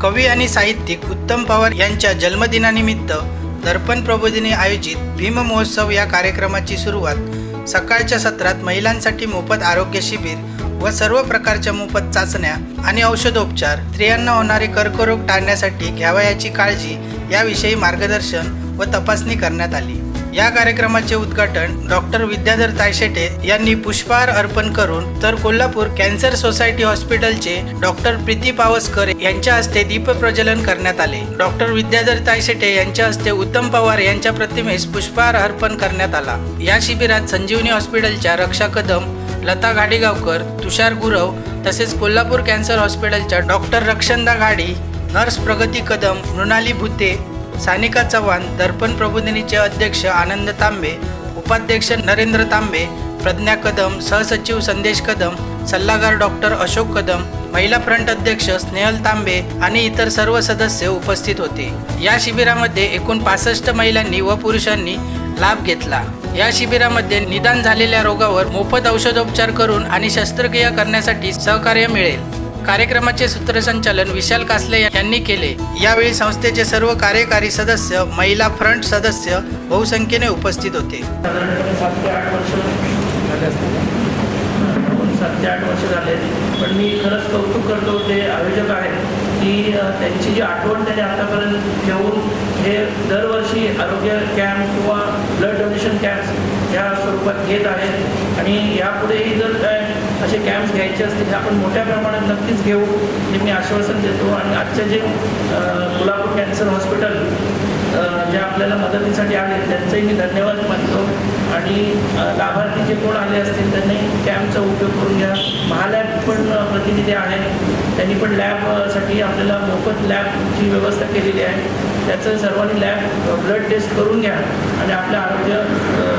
कवी आणि साहित्यिक उत्तम पवार यांच्या जन्मदिनानिमित्त दर्पण प्रबोधिनी आयोजित भीम महोत्सव या कार्यक्रमाची सुरुवात सकाळच्या सत्रात महिलांसाठी मोफत आरोग्य शिबिर व सर्व प्रकारच्या मोफत चाचण्या आणि औषधोपचार स्त्रियांना होणारे कर्करोग टाळण्यासाठी घ्यावयाची काळजी याविषयी मार्गदर्शन व तपासणी करण्यात आली. या कार्यक्रमाचे उद्घाटन डॉक्टर विद्याधर तायशेटे यांनी पुष्पहार अर्पण करून तर कोल्हापूर कॅन्सर सोसायटी हॉस्पिटलचे डॉक्टर प्रीती पावसकर यांच्या हस्ते दीपप्रज्वलन करण्यात आले. डॉक्टर विद्याधर तायशेटे यांच्या हस्ते उत्तम पवार यांच्या प्रतिमेस पुष्पहार अर्पण करण्यात आला. या शिबिरात संजीवनी हॉस्पिटलच्या रक्षा कदम लता घाडीगावकर तुषार गुरव तसेच कोल्हापूर कॅन्सर हॉस्पिटलच्या डॉक्टर रक्षंदा घाडी नर्स प्रगती कदम मृणाली भुते सानिका चव्हाण दर्पण प्रबोधिनीचे अध्यक्ष आनंद तांबे उपाध्यक्ष नरेंद्र तांबे प्रज्ञा कदम सहसचिव संदेश कदम सल्लागार डॉक्टर अशोक कदम महिला फ्रंट अध्यक्ष स्नेहल तांबे आणि इतर सर्व सदस्य उपस्थित होते. या शिबिरामध्ये एकूण पासष्ट महिलांनी व पुरुषांनी लाभ घेतला. या शिबिरामध्ये निदान झालेल्या रोगावर मोफत औषधोपचार करून आणि शस्त्रक्रिया करण्यासाठी सहकार्य मिळेल. कार्यक्रमाचे सूत्रसंचालन विशाल कासले यांनी केले. यावेळी संस्थेचे सर्व कार्यकारी सदस्य महिला फ्रंट सदस्य बहुसंख्येने उपस्थित होते. सात ते आठ वर्ष झाले सात ते आठ वर्ष झाले. पण मी खरंच कौतुक करतो ते आयोजक आहेत की त्यांची जी आठवण त्यांनी आतापर्यंत ठेवून हे दरवर्षी आरोग्य कॅम्प किंवा ब्लड डोनेशन कॅम्प या स्वरूपात घेत आहेत. आणि यापुढेही जर काय असे कॅम्प्स घ्यायचे असतील हे आपण मोठ्या प्रमाणात नक्कीच घेऊ हे मी आश्वासन देतो. आणि आजचे जे कोल्हापूर कॅन्सर हॉस्पिटल जे आपल्याला मदतीसाठी आले त्यांचंही मी धन्यवाद मानतो. आणि लाभार्थी जे कोण आले असतील त्यांनी कॅम्पचा उपयोग करून घ्या. महालॅब पण प्रतिनिधी आहेत. त्यांनी पण लॅबसाठी आपल्याला मोफत लॅबची व्यवस्था केलेली आहे. त्याचं सर्वांनी लॅब ब्लड टेस्ट करून घ्या. आणि आपलं आरोग्य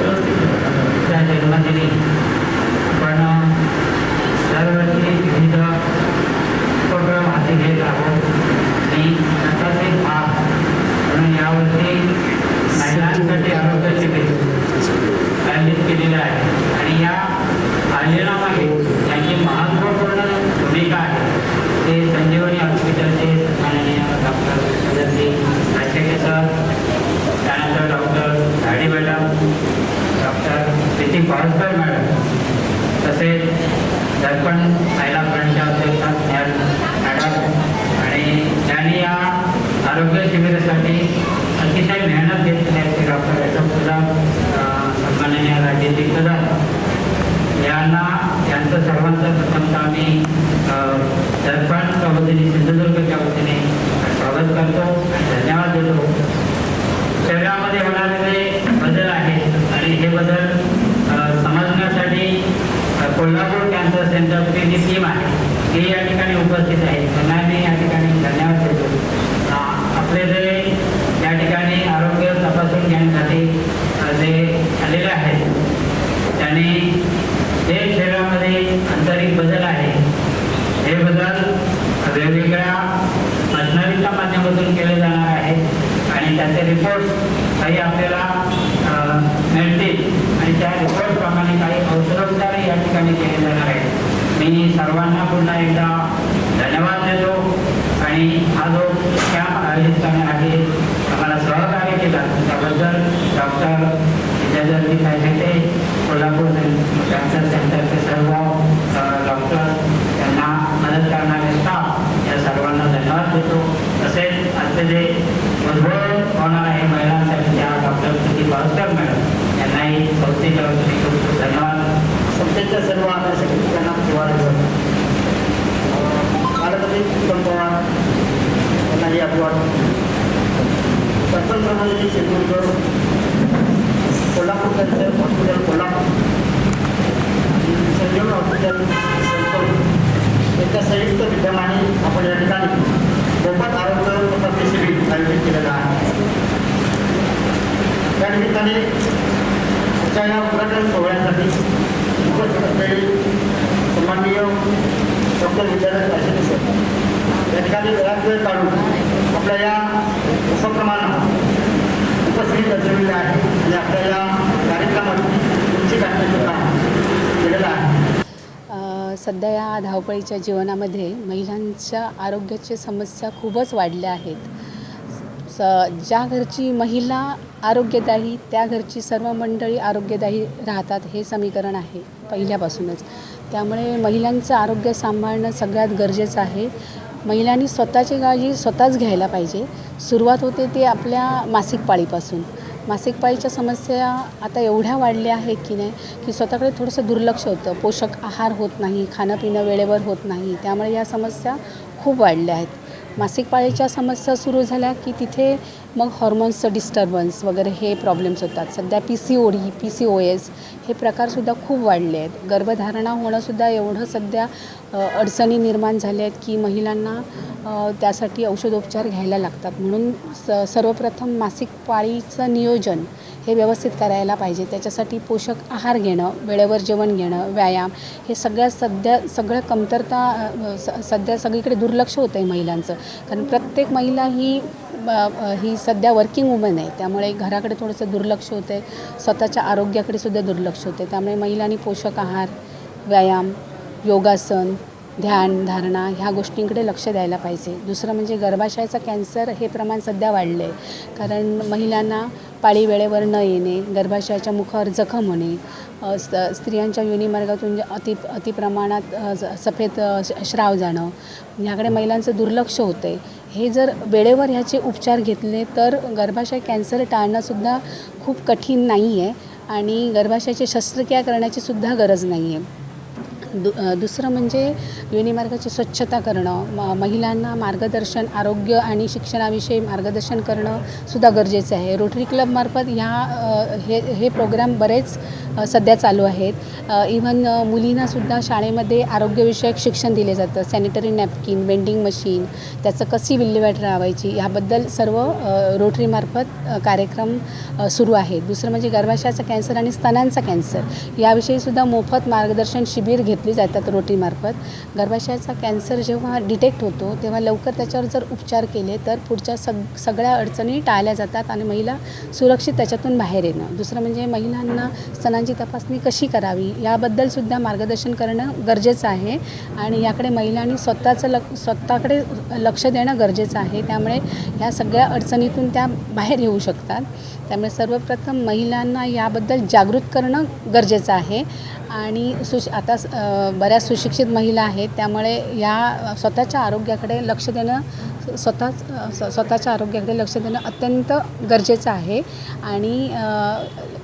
व्यवस्थित ठेवा त्या जन्मदिनी आपण दरवर्षी विविध उपक्रम हाती घेत आहोत आणि त्याचाच एक भाग म्हणून यावर्षी महिलांसाठी आरोग्य शिबिर आयोजित केलेलं आहे आणि या आयोजनामागे यांची महत्त्वपूर्ण भूमिका आहे ते संजीवनी हॉस्पिटलचे माननीय डॉक्टर सदस्य राजशेखर सर त्यानंतर doctor Zadi madam doctor Preeti Polkar madam तसेच दर्पण महिला फ्रंटच्या अध्यक्षा स्नेहल मॅडम आणि त्यांनी या आरोग्य शिबिरासाठी अतिशय मेहनत घेतलेली आहे ते डॉक्टर अशोक कदम अं, सन्माननीय राजेशजी कदम यांना यांचं सर्वांचं प्रथमतः आम्ही अं, दर्पण प्रबोधिनी सिंधुदुर्गच्या वतीने स्वागत करतो धन्यवाद देतो शरीरामध्ये होणारे बदल आहेत आणि हे बदल अ, समजण्यासाठी अ, कोल्हापूर कॅन्सर सेंटरची जी टीम आहे ती या ठिकाणी उपस्थित आहे त्यांना मी या ठिकाणी धन्यवाद देतो अ, आपले जे या ठिकाणी आरोग्य तपासून घेण्यासाठी जे आलेलं आहे त्याने जे शरीरामध्ये आंतरिक बदल आहे. हे बदल वेगवेगळ्या मशनरीच्या माध्यमातून केले जाणार आहे आणि त्याचे रिपोर्ट्स काही आपल्याला मिळतील आणि त्या रिपोर्टप्रमाणे काही औषधोपचार या ठिकाणी केले जाणार आहेत. मी सर्वांना पुन्हा एकदा धन्यवाद देतो आणि हा जो कॅम्प आयोजित करण्यासाठी आहे केला त्याबद्दल डॉक्टर विजयदर्जी पाहिजे कोल्हापूर कॅन्सर सेंटरचे सर्व डॉक्टर त्यांना मदत करणारे स्टाफ या सर्वांना धन्यवाद देतो. तसेच आजचे जे उद्भव होणार आहे महिलांसाठी त्या डॉक्टर प्रीती भास्कर मॅडम? यांनाही संस्थेच्या वतीने खूप खूप धन्यवाद. संस्थेच्या सर्व आदर्शकांना शिवाय बालपती उत्तम पवार त्यांनाही अभिवादन सरपंच प्रमाणे Sindhudurg Kolhapur cancer hospital Kolhapur Sanjeevan hospital Santur यांच्या संयुक्त विद्यमाने आपण या ठिकाणी मोफत आरोग्य तपासणी शिबिर आयोजित केलेला आहे त्या निमित्ताने आमच्या या उद्घाटन सोहळ्यासाठी उपस्थित असलेले सन्माननीय डॉक्टर विद्याधर पाशेटे सर या ठिकाणी बराच वेळ काढून आपल्या या उपक्रमांना उपस्थित दर्शविले आहे. आणि आपल्याला उंची गाठण्याचं काम केलेलं आहे. सध्या या धावपळीच्या जीवनामध्ये महिलांच्या आरोग्याच्या समस्या खूपच वाढल्या आहेत. स ज्या घरची महिला आरोग्यदायी त्या घरची सर्व मंडळी आरोग्यदायी राहतात हे समीकरण आहे पहिल्यापासूनच. त्यामुळे महिलांचं आरोग्य सांभाळणं सगळ्यात गरजेचं आहे. महिलांनी स्वतःची काळजी स्वतःच घ्यायला पाहिजे. सुरुवात होते ते आपल्या मासिक पाळीपासून. मासिक पाळीच्या समस्या आता एवढ्या वाढल्या आहेत की नाही की स्वतःकडे थोडंसं दुर्लक्ष होतं. पोषक आहार होत नाही खाणं पिणं वेळेवर होत नाही. त्यामुळे या समस्या खूप वाढल्या आहेत. मासिक पाळीच्या समस्या सुरू झाल्या की तिथे मग हॉर्मोन्सचं डिस्टर्बन्स वगैरे हे प्रॉब्लेम्स होतात. सध्या P C O D P C O S हे प्रकारसुद्धा खूप वाढले आहेत. गर्भधारणा होणंसुद्धा एवढं सध्या अडचणी निर्माण झाल्या आहेत की महिलांना त्यासाठी औषधोपचार घ्यायला लागतात. म्हणून स सर्वप्रथम मासिक पाळीचं नियोजन हे व्यवस्थित करायला पाहिजे. त्याच्यासाठी पोषक आहार घेणं वेळेवर जेवण घेणं व्यायाम हे सगळ्या सध्या सगळं कमतरता स सध्या सगळीकडे दुर्लक्ष होतं आहे महिलांचं. कारण प्रत्येक महिला ही ही सध्या वर्किंग वुमन आहे. त्यामुळे घराकडे थोडंसं दुर्लक्ष होतं आहे स्वतःच्या आरोग्याकडे सुद्धा दुर्लक्ष होते त्यामुळे महिलांनी पोषक आहार व्यायाम योगासन ध्यान धारणा ह्या गोष्टींकडे लक्ष द्यायला पाहिजे. दुसरं म्हणजे गर्भाशयाचा कॅन्सर हे प्रमाण सध्या वाढलं आहे कारण महिलांना पाळी वेळेवर न येणे गर्भाशयाच्या मुखावर जखम होणे स्त स्त्रियांच्या योनिमार्गातून जे अति अतिप्रमाणात ज- सफेद श्राव जाणं ह्याकडे महिलांचं दुर्लक्ष होतं आहे हे जर वेळेवर ह्याचे उपचार घेतले तर गर्भाशय कॅन्सर टाळणंसुद्धा खूप कठीण नाही आहे आणि गर्भाशयाची शस्त्रक्रिया करण्याची सुद्धा गरज नाही आहे दु दुसरं म्हणजे योनिमार्गाची स्वच्छता करणं म महिलांना मार्गदर्शन आरोग्य आणि शिक्षणाविषयी मार्गदर्शन करणं सुद्धा गरजेचं आहे. रोटरी क्लबमार्फत ह्या हे हे प्रोग्राम बरेच सध्या चालू आहेत. इव्हन मुलींनासुद्धा शाळेमध्ये आरोग्यविषयक शिक्षण दिले जातं. सॅनिटरी नॅपकिन वेंडिंग मशीन त्याचं कशी विल्हेवाट राहावायची ह्याबद्दल सर्व रोटरीमार्फत कार्यक्रम सुरू आहेत. दुसरं म्हणजे गर्भाशयाचा कॅन्सर आणि स्तनांचा कॅन्सर याविषयीसुद्धा मोफत मार्गदर्शन शिबिर घेत घेतली जातात रोटीमार्फत. गर्भाशयाचा कॅन्सर जेव्हा डिटेक्ट होतो तेव्हा लवकर त्याच्यावर जर उपचार केले तर पुढच्या सग सगळ्या अडचणी टाळल्या जातात आणि महिला सुरक्षित त्याच्यातून बाहेर येणं. दुसरं म्हणजे महिलांना स्तनांची तपासणी कशी करावी याबद्दलसुद्धा मार्गदर्शन करणं गरजेचं आहे. आणि याकडे महिलांनी स्वतःचं लक स्वतःकडे लक्ष देणं गरजेचं आहे. त्यामुळे ह्या सगळ्या अडचणीतून त्या बाहेर येऊ शकतात. त्यामुळे सर्वप्रथम महिलांना याबद्दल जागृत करणं गरजेचं आहे. आणि सुश आता स- बऱ्याच सुशिक्षित महिला आहेत. त्यामुळे या स्वतःच्या आरोग्याकडे लक्ष देणं स्वतःच स्वतःच्या आरोग्याकडे लक्ष देणं अत्यंत गरजेचं आहे. आणि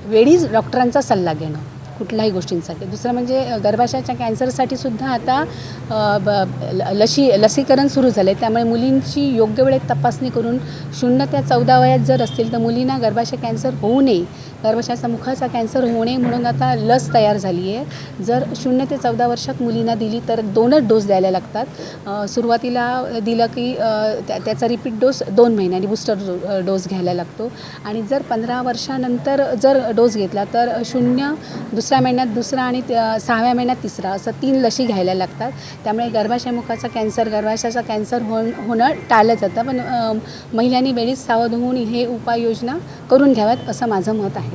वेळीच डॉक्टरांचा सल्ला घेणं कुठल्याही गोष्टींसाठी. दुसरं म्हणजे गर्भाशयाच्या कॅन्सरसाठी सुद्धा आता ब ल- लशी लसीकरण सुरू झालं आहे त्यामुळे मुलींची योग्य वेळेत तपासणी करून शून्य त्या चौदा वयात जर असतील तर मुलींना गर्भाशय कॅन्सर होऊ नये. गर्भाशयाचा मुखाचा कॅन्सर होऊ नये म्हणून आता लस तयार झाली आहे जर शून्य ते चौदा वर्षात मुलींना दिली तर दोनच डोस द्यायला लागतात. सुरुवातीला दिलं की त्या त्याचा रिपीट डोस दोन महिन्यांनी बूस्टर डोस घ्यायला लागतो. आणि जर पंधरा वर्षानंतर जर डोस घेतला तर शून्य दुसऱ्या महिन्यात दुसरा आणि सहाव्या महिन्यात तिसरा असं तीन लशी घ्यायला लागतात. त्यामुळे गर्भाशयमुखाचा कॅन्सर गर्भाशयाचा कॅन्सर होण होणं टाळलं जातं. पण महिलांनी वेळीच सावध होऊन हे उपाययोजना करून घ्याव्यात असं माझं मत आहे.